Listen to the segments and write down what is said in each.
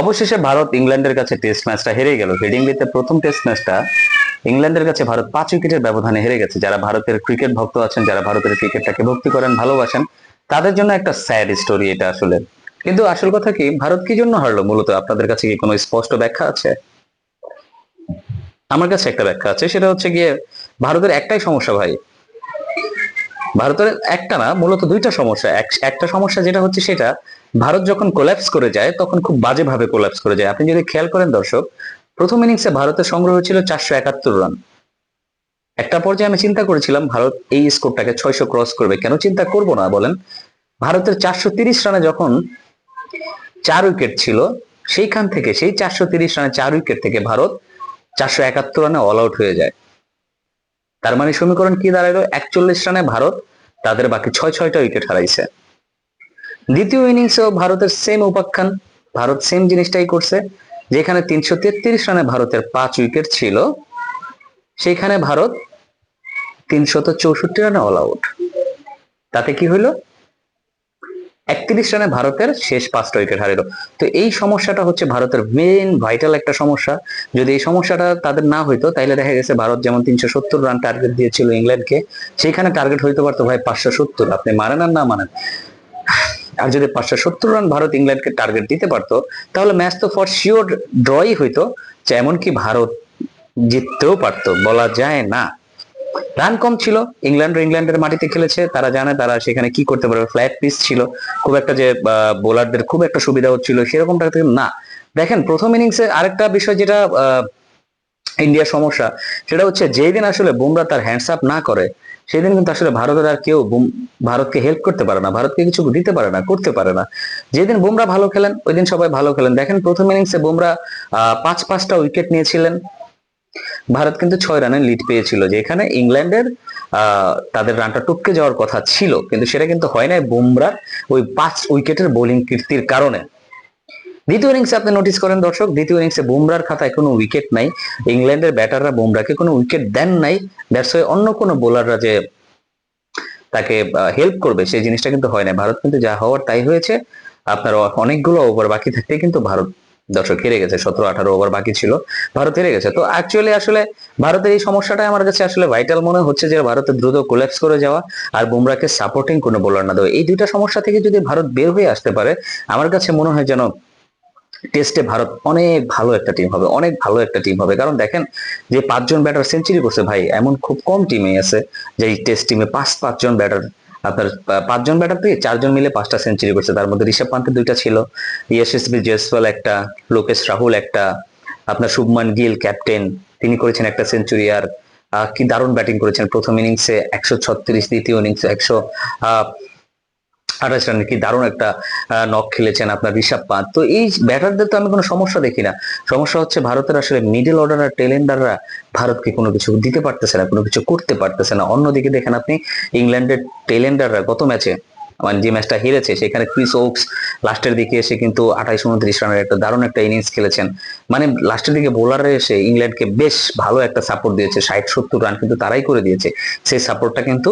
অবশেষে ভারত ইংল্যান্ডের কাছে টেস্ট ম্যাচটা হেরে গেল। হেডিংলিতে প্রথম টেস্ট ম্যাচটা ইংল্যান্ডের কাছে ভারত পাঁচ উইকেটের ব্যবধানে হেরে গেছে। যারা ভারতের ক্রিকেট ভক্ত আছেন, যারা ভারতের ক্রিকেটটাকে ভক্তি করেন, ভালোবাসেন, তাদের জন্য একটা স্যাড স্টোরি এটা আসলে। কিন্তু আসল কথা কি, ভারত কি জন্য হারলো মূলত? আপনাদের কাছে কি কোনো স্পষ্ট ব্যাখ্যা আছে? আমার কাছে একটা ব্যাখ্যা আছে, সেটা হচ্ছে গিয়ে ভারতের একটাই সমস্যা ভাই ভারতের একটা না, মূলত দুইটা সমস্যা। এক- একটা সমস্যা যেটা হচ্ছে সেটা, ভারত যখন কোল্যাপস করে যায়, তখন খুব বাজেভাবে কোল্যাপস করে যায়। আপনি যদি খেয়াল করেন দর্শক, প্রথম ইনিংসে ভারতের সংগ্রহ ছিল চারশো একাত্তর রান একটা পর্যায়ে আমি চিন্তা করেছিলাম, ভারত এই স্কোরটাকে ছয়শো ক্রস করবে। কেন চিন্তা করব না, বলেন? ভারতের চারশো তিরিশ রানে যখন চার উইকেট ছিল, সেইখান থেকে, সেই চারশো তিরিশ রানে চার উইকেট থেকে ভারত চারশো একাত্তর রানে অল আউট হয়ে যায়। তার মানে সমীকরণ কি দাঁড়াল একচল্লিশ রানে ভারত তাদের বাকি ছয় ছয়টা উইকেট হারাইছে। দ্বিতীয় ইনিংসেও ভারতের সেম উপাখ্যান। ভারত সেম জিনিসটাই করছে। যেখানে তিনশো তেত্রিশ রানে ভারতের পাঁচ উইকেট ছিল, সেখানে ভারত তিনশত চৌষট্টি রানে অল আউট তাতে কি হইল? একত্রিশ রানে ভারতের শেষ পাঁচটা উইকেট হারিল। তো এই সমস্যাটা হচ্ছে ভারতের মেইন ভাইটাল একটা সমস্যা। যদি এই সমস্যাটা তাদের না হইতো, তাইলে দেখা গেছে ভারত যেমন তিনশো সত্তর রান টার্গেট দিয়েছিল ইংল্যান্ডকে সেখানে টার্গেট হইতে পারতো ভাই পাঁচশো সত্তর। আপনি মানেন আর না মানেন? আর যদি পাঁচশো সত্তর রান ভারত ইংল্যান্ডকে টার্গেট দিতে পারতো, তাহলে ম্যাচ তো ফর শিওর ড্রই হইতো। এমনকি ভারত জিততেও পারতো, বলা যায় না। রান কম ছিল। ইংল্যান্ড ইংল্যান্ডের মাটিতে খেলেছে। তারা জানে তারা সেখানে কি করতে পারবে। ফ্ল্যাট পিচ ছিল। খুব একটা যে বোলারদের খুব একটা সুবিধা হচ্ছিল সেরকমটা না। দেখেন, প্রথম ইনিংসে আরেকটা বিষয় যেটা ইন্ডিয়ার সমস্যা, সেটা হচ্ছে যেদিন আসলে বুমরা তার হ্যান্ডস আপ না করে, সেদিন কিন্তু আসলে ভারতের আর কেউ ভারতকে হেল্প করতে পারে না। ভারতকে কিছু দিতে পারে না, করতে পারে না। যেদিন বুমরা ভালো খেলেন, ওই দিন সবাই ভালো খেলেন। দেখেন, প্রথম ইনিংসে বুমরা পাঁচ পাঁচটা উইকেট নিয়েছিলেন। ভারত কিন্তু ছয় রানে লিড পেয়েছিল, যেখানে ইংল্যান্ডের তাদের রানটা টপকে যাওয়ার কথা ছিল, কিন্তু সেটা কিন্তু হয় নাই বুমরা ওই পাঁচ উইকেটের বোলিং কীর্তির কারণে। দ্বিতীয় ইনিংসে আপনি নোটিস করেন দর্শক, দ্বিতীয় ইনিংসে বুমরার খাতায় কোনো উইকেট নাই, ইংল্যান্ডের ব্যাটাররা বুমরাকে কোনো উইকেট দেন নাই দ্যাটস ওয়াই অন্য কোনো বোলাররা যে তাকে হেল্প করবে, সেই জিনিসটা কিন্তু হয় না ভারত কিন্তু যা হওয়ার তাই হয়েছে, আপনার অনেকগুলো ওভার বাকি থাকতে কিন্তু ভারত দর্শক হেরে গেছে, সতেরো, আঠারো ওভার বাকি ছিল, ভারত হেরে গেছে। তো অ্যাকচুয়ালি আসলে ভারতের এই সমস্যাটাই আমার কাছে আসলে ভাইটাল মনে হচ্ছে যে ভারতের দ্রুত কোল্যাপস করে যাওয়া আর বুমরাকে সাপোর্টিং কোনো বোলার না দেওয়া। এই দুইটা সমস্যা থেকে যদি ভারত বের হয়ে আসতে পারে, আমার কাছে মনে হয় যেন টেস্টে ভারত অনেক ভালো একটা টিম হবে, অনেক ভালো একটা টিম হবে। কারণ দেখেন যে পাঁচজন ব্যাটার সেঞ্চুরি করছে ভাই, এমন খুব কম টিমে আছে যে টেস্ট টিমে পাঁচ, পাঁচজন ব্যাটার আপনার পাঁচজন ব্যাটার থেকে চারজন মিলে পাঁচটা সেঞ্চুরি করছে। তার মধ্যে ঋষভ পান্তের দুইটা ছিল ইয়েসএসবি জয়সওয়াল একটা, লোকেশ রাহুল একটা, আপনার শুভমান গিল ক্যাপ্টেন তিনি করেছেন একটা সেঞ্চুরি আর কি দারুণ ব্যাটিং করেছেন। প্রথম ইনিংসে একশো ছত্রিশ, দ্বিতীয় ইনিংসে একশো আঠাশ রানে কি দারুণ একটা নক খেলেছেন আপনার ঋষভ পান্ত তো এই ব্যাটারদের তো আমি কোনো সমস্যা দেখি না। সমস্যা হচ্ছে ভারতের আসলে মিডল অর্ডার আর টেলেন্ডাররা ভারতকে কোনো কিছু দিতে পারতেছে না, কোনো কিছু করতে পারতেছে না। অন্যদিকে দেখেন আপনি ইংল্যান্ডের টেলেন্ডাররা গত ম্যাচে মানে যে ম্যাচটা হেরেছে, সেখানে ক্রিস ওকস লাস্টের দিকে এসে কিন্তু আঠাইশ উনত্রিশ রানের একটা দারুণ একটা ইনিংস খেলেছেন। মানে লাস্টের দিকে বোলাররা এসে ইংল্যান্ডকে বেশ ভালো একটা সাপোর্ট দিয়েছে, ষাট সত্তর রান কিন্তু তারাই করে দিয়েছে। সেই সাপোর্টটা কিন্তু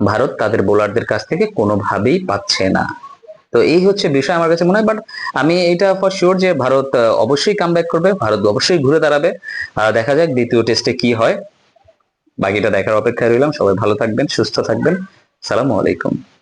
ভারত তাদের বোলারদের কাছ থেকে কোনোভাবেই পাচ্ছে না। তো এই হচ্ছে বিষয় আমার কাছে মনে হয়। বাট আমি এটা ফর শিওর যে ভারত অবশ্যই কাম করবে, ভারত অবশ্যই ঘুরে দাঁড়াবে। আর দেখা যাক দ্বিতীয় টেস্টে কি হয়। বাকিটা দেখার অপেক্ষায় রইলাম। সবাই ভালো থাকবেন, সুস্থ থাকবেন। সালামু আলাইকুম।